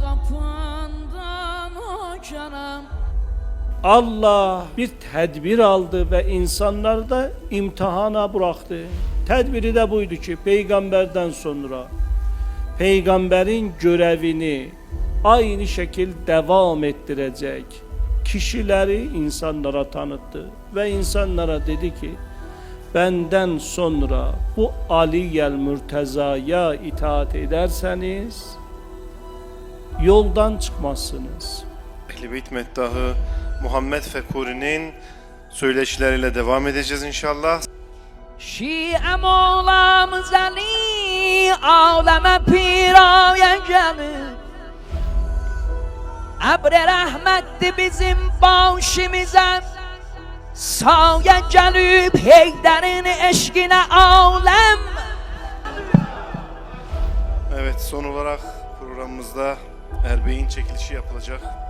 Kapından o canım Allah bir tedbir aldı ve insanları da imtihana bıraktı. Tedbiri de buydu ki peygamberden sonra peygamberin görevini aynı şekil devam ettirecek kişileri insanlara tanıttı ve insanlara dedi ki benden sonra bu Aliyel Mürteza'ya itaat ederseniz yoldan çıkmazsınız. Ehli Beyt Meddahı Muhammed Fekuri'nin söyleşileriyle devam edeceğiz inşallah. Şi'em olam zeli Aleme piraya gelir Ebr rahmetti bizim başımıza Saye gelip Heyder'in eşkine alem Evet son olarak programımızda Erbeğin çekilişi yapılacak.